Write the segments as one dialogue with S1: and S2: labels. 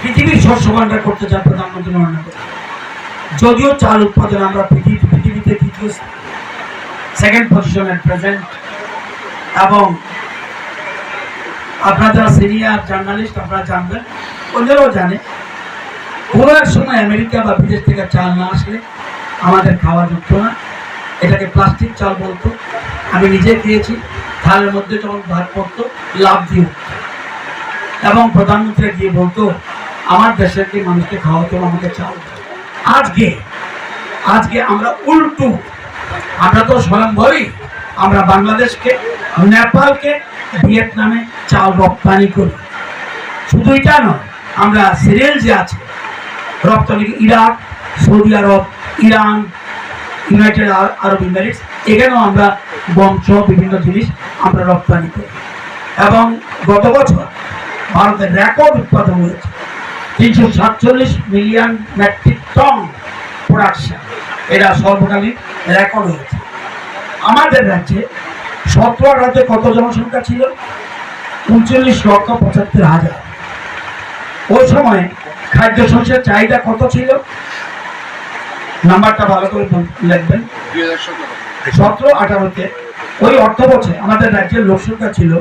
S1: পৃথিবীর শস্য ভাণ্ডার করতে চান প্রধানমন্ত্রী নরেন্দ্র মোদী। যদিও চাল উৎপাদন আমরা পৃথিবী পৃথিবীতে তৃতীয় সেকেন্ড পজিশন এট প্রেজেন্ট এবং আপনারা যারা সিনিয়র জার্নালিস্ট আপনারা জানবেন, অন্যরাও জানে, কোনো এক সময় আমেরিকা বা বিদেশ থেকে চাল না আসলে আমাদের খাওয়া যুক্ত না। এটাকে প্লাস্টিক চাল বলতো। আমি নিজে খেয়েছি, থালের মধ্যে যখন ভাত পড়তো লাভ দিয়ে এবং প্রধানমন্ত্রী গিয়ে বলতো আমার দেশের কি মানুষকে খাওয়াতো আমাকে চাল আজকে আজকে আমরা উল্টু, আমরা তো স্বয়ংভরই আমরা বাংলাদেশকে, নেপালকে, ভিয়েতনামে চাল রপ্তানি করি। শুধু এটা নয়, আমরা সিরিয়াল যে আছে, রপ্তানি Iraq, Saudi Arab, Iran, United Arab Emirates, এখানেও আমরা বংশ, বিভিন্ন জিনিস আমরা রপ্তানি করি। এবং গত বছর ভারতের রেকর্ড উৎপাদন হয়েছে। তিনশো সাতচল্লিশ মিলিয়ন টন প্রোডাকশন সর্বকালীন রেকর্ড হয়েছে। আমাদের রাজ্যে সতেরো রাজ্যে কত জনসংখ্যা ছিল? উনচল্লিশ লক্ষ পঁচাত্তর হাজার। ওই সময় খাদ্যশস্যের চাহিদা কত ছিল? নাম্বারটা ভালো করে লিখবেন।
S2: সতেরো,
S1: আঠারোতে। ওই অর্থ আমাদের রাজ্যের লোকসংখ্যা ছিল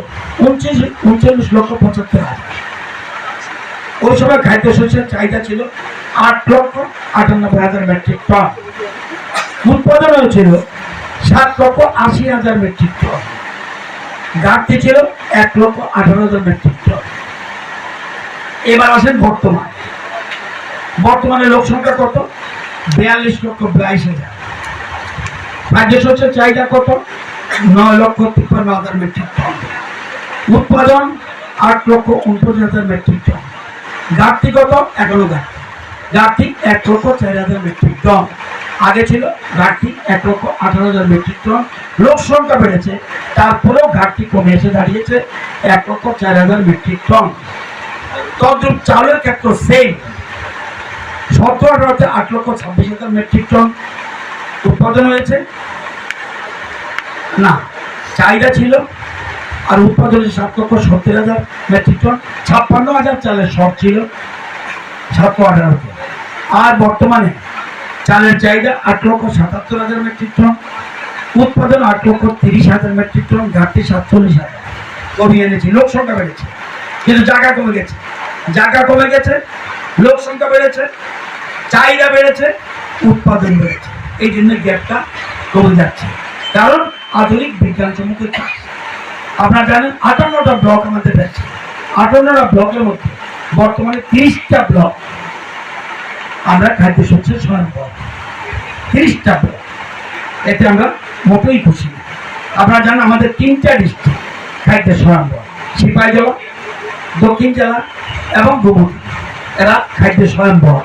S1: উনচল্লিশ উনচল্লিশ লক্ষ পঁচাত্তর হাজার। ওই সময় খাদ্যশস্যের চাহিদা ছিল আট লক্ষ আটানব্বই হাজার মেট্রিক টন। উৎপাদন হয়েছিল সাত লক্ষ আশি হাজার মেট্রিক টন। ঘাটতি ছিল এক লক্ষ আঠারো হাজার মেট্রিক টন। এবার আসেন বর্তমান। বর্তমানে লোক সংখ্যা কত? বিয়াল্লিশ লক্ষ বাইশ হাজার। খাদ্যশস্যের চাহিদা কত? নয় লক্ষ তিপ্পান্ন হাজার মেট্রিক টন। উৎপাদন আট লক্ষ উনপঞ্চাশ হাজার মেট্রিক টন। ঘাটতি কত? এখনও ঘাটতি। ঘাটতি এক লক্ষ চার হাজার মেট্রিক টন আগে ছিল ঘাটতি এক লক্ষ আঠারো হাজার মেট্রিক টন লোক সংখ্যা বেড়েছে। তারপরেও ঘাটতি কমে এসে দাঁড়িয়েছে এক লক্ষ চার হাজার মেট্রিক টন তদ্রুপ চালের ক্ষেত্রে সেম সতেরো আঠারোতে আট লক্ষ ছাব্বিশ হাজার মেট্রিক টন উৎপাদন হয়েছে। না, চাহিদা ছিল আর উৎপাদন সাত লক্ষ সত্তর হাজার মেট্রিক টন ছাপ্পান্ন হাজার চালের শর্ট ছিল সাতশো আঠারোতে আর বর্তমানে চালের চাহিদা আট লক্ষ সাতাত্তর হাজার মেট্রিক টন উৎপাদন আট লক্ষ তিরিশ হাজার মেট্রিক টন ঘাটতি সাতচল্লিশ হাজার। কমিয়ে এনেছি, লোক সংখ্যা বেড়েছে, কিন্তু জায়গা কমে গেছে। জায়গা কমে গেছে, লোক সংখ্যা বেড়েছে, চাহিদা বেড়েছে, উৎপাদন বেড়েছে। এই জন্য গ্যাপটা কমে যাচ্ছে। কারণ আধুনিক বিজ্ঞানসম্মত চাষ আপনারা জানেন, আটান্নটা ব্লক আমাদের রয়েছে আটান্নটা ব্লকের মধ্যে বর্তমানে তিরিশটা ব্লক আমরা খাদ্য খাদ্যশস্যের স্বয়ংবর তিরিশটা ব্লক এতে আমরা মোটেই খুশি আপনারা জানেন, আমাদের তিনটা ডিস্ট্রিক্ট খাদ্যের স্বয়ংবর সিপাহী জেলা, দক্ষিণ জেলা এবং গোমতী। এরা খাদ্যের স্বয়ংবর